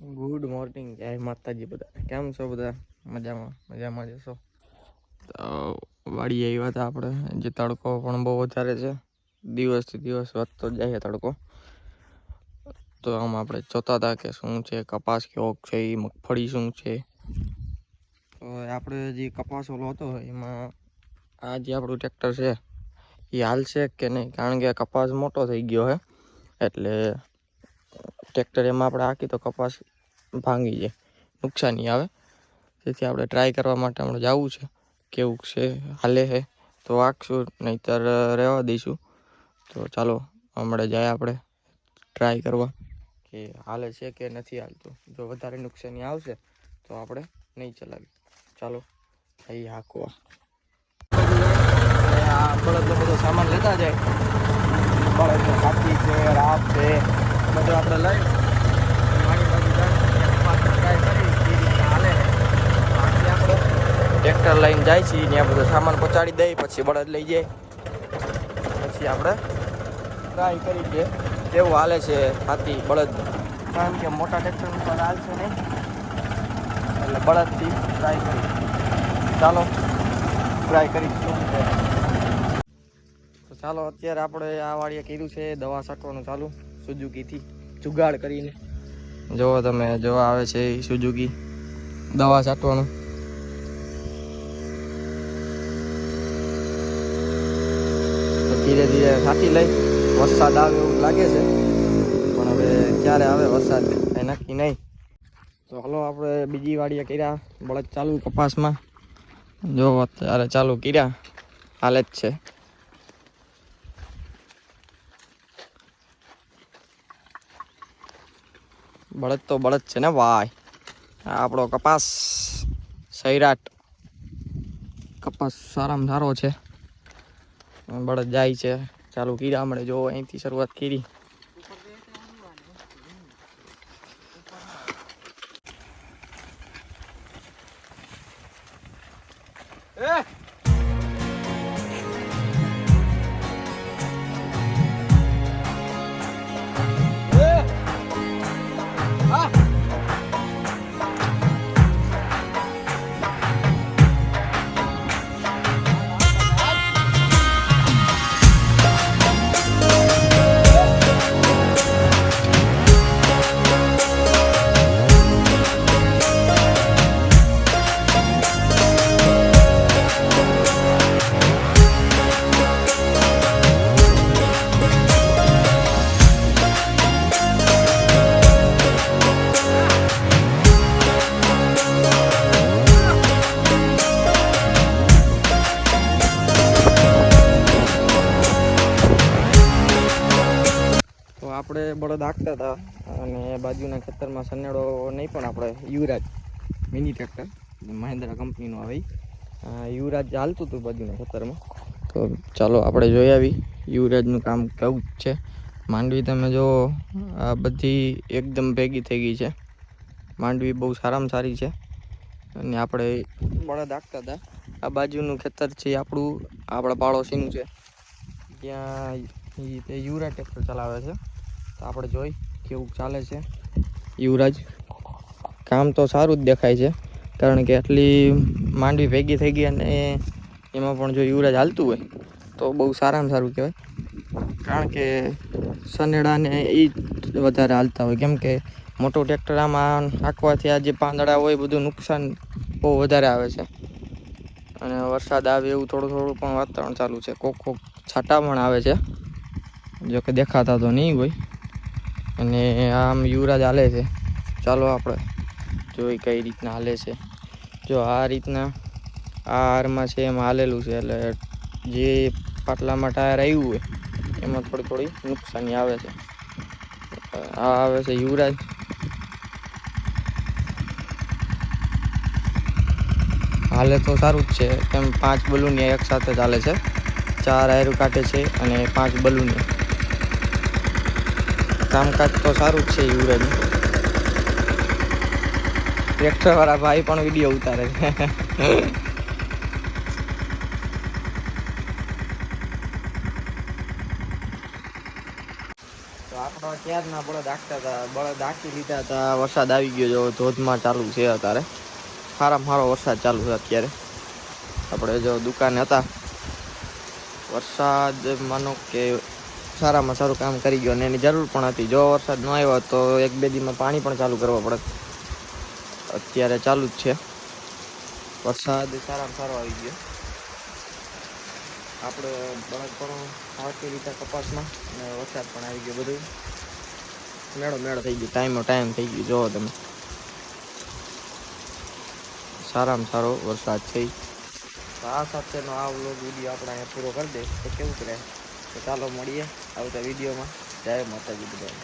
Good morning જય માતાજી બધા. કેમ છો બધા? મજામાં મજામાં જશો તો વાડી આવ્યા હતા આપણે જે તડકો પણ બહુ વધારે છે. દિવસથી દિવસ વધતો જાય તડકો. તો આમ આપણે જોતા હતા કે શું છે, કપાસ કેવો છે એ મગફળી શું છે? તો આપણે જે કપાસ ઓલો હતો, એમાં આ જે આપણું ટ્રેક્ટર છે એ હાલશે કે નહીં? કારણ કે કપાસ મોટો થઈ ગયો છે. એટલે ટ્રેક્ટર એમાં આપણે હાકી તો કપાસ ભાંગી જાય. નુકસાની આવે. તેથી આપણે ટ્રાય કરવા માટે આપણે જવું છે. કેવું છે, હાલે છે, તો વાંકશું નહીતર રહેવા દઈશું. તો ચાલો, હમણાં જાય આપણે ટ્રાય કરવા કે હાલે છે કે નથી હાલતું. જો વધારે નુકસાની આવશે, તો આપણે નહીં ચલાવી ચાલો થઈ હાકવા. બળદનો બધો સામાન લેતા જાય. છે રાપ છે. બધું આપણે લઈ ટ્રેક્ટર લઈને જાય છે. ત્યાં બધો સામાન પહોંચાડી દઈ પછી બળદ લઈ જાય. પછી આપણે ટ્રાય કરી દઈએ કેવું હાલે છે હાથી બળદ? કારણ કે મોટા ટ્રેક્ટર ઉપર હાલશે નહીં. એટલે બળદથી ટ્રાય કરી ચાલો ટ્રાય કરી તો ચાલો અત્યારે આપણે આ વાડીએ કીધું છે. દવા છાંટવાનું ચાલુ. સુઝુકીથી જુગાડ કરીને. જોવો તમે જોવા આવે છે એ સુઝુકી દવા છાંટવાનું. ધીરે ધીરે છાંટી લઈ. વરસાદ આવે એવું લાગે છે, પણ હવે ક્યારે આવે વરસાદ કંઈ નક્કી નહીં. તો હલો આપણે બીજી વાડીએ કર્યા, બળદ ચાલુ કપાસમાં. જો અત્યારે ચાલુ કર્યા, હાલે જ છે. બળદ તો બળદ છે ને ભાઈ. આપણો કપાસ, સૈરાટ. કપાસ સારામાં સારો છે. બળદ જાય છે. ચાલુ કીરા મળે જો અહીંથી શરૂઆત કરી તો બળદ હાંકતા હતા અને બાજુના ખેતરમાં સનેડો નહીં પણ આપણે યુવરાજ મિની ટ્રેક્ટર મહિન્દ્રા કંપનીનું આવે યુવરાજ હાલતું હતું બાજુના ખેતરમાં. તો ચાલો આપણે જોઈ આવી યુવરાજનું કામ કેવું છે. માંડવી તમે જો આ બધી એકદમ ભેગી થઈ ગઈ છે. માંડવી બહુ સારામાં સારી છે. અને આપણે બળદ હાંકતા હતા. આ બાજુનું ખેતર છે આપણું, આપણા પાડોશીનું છે. ત્યાં યુવરાજ ટ્રેક્ટર ચલાવે છે. આપણે જોઈ કેવું ચાલે છે. યુવરાજ, કામ તો સારું જ દેખાય છે, કારણ કે આટલી માંડવી ભેગી થઈ ગઈ અને એમાં પણ જો યુવરાજ હાલતું હોય, તો બહુ સારામાં સારું કહેવાય. કારણ કે સનેડાને એ વધારે હાલતા હોય. કેમ કે મોટું ટ્રેક્ટર આમાં નાખવાથી આ જે પાંદડા હોય બધું નુકસાન બહુ વધારે આવે છે. અને વરસાદ આવે એવું થોડું થોડું પણ વાતાવરણ ચાલુ છે. કોક કોક છાંટા પણ આવે છે. જો કે દેખાતા તો નહીં હોય. અને આમ યુવરાજ હાલે છે. ચાલો આપણે જોઈ કઈ રીતના હાલે છે. જો આ રીતના આ હારમાં છે એમાં હાલેલું છે, એટલે જે પાટલામાં ટાયર આવ્યું હોય, એમાં થોડી થોડી નુકસાની આવે છે. આ આવે છે યુવરાજ. હાલે તો સારું જ છે, કેમ પાંચ બલૂનિયા એક સાથે ચાલે છે. ચાર આયરું કાઢે છે અને પાંચ બલૂનિયા. કામકાજ તો સારું જ છે યુવરાજનું. ટ્રેક્ટર વાળા ભાઈ પણ વીડિયો ઉતારે તો આપણો ક્યારના બળદ આખતા હતા? બળદ આખી લીધા હતા. વરસાદ આવી ગયો જો ધોધમાં ચાલુ છે અત્યારે. સારામાં સારો વરસાદ ચાલુ છે અત્યારે. આપણે જો દુકાને હતા. વરસાદ માનો કે સારામાં સારું કામ કરી ગયો અને એની જરૂર પણ હતી. જો વરસાદ ન આવ્યો તો એક બે દીમાં પાણી પણ ચાલુ કરવા પડે. અત્યારે ચાલુ જ છે. વરસાદ સારામાં સારો આવી ગયો. આપણે બળદ પણ હાંકી રીતે કપાસમાં અને વરસાદ પણ આવી ગયો બધું. મેળો મેળો થઈ ગયો. ટાઈમો ટાઈમ થઈ ગયો. જોવો તમે. સારામાં સારો વરસાદ છે. તો આ સાથેનો આ વ્લોગ વીડિયો આપણે અહીંયા પૂરો કરી દઈશ તો કેવું કરે તો ચાલો મળીએ. આવતા વિડીયોમાં. જય માતાજી બધા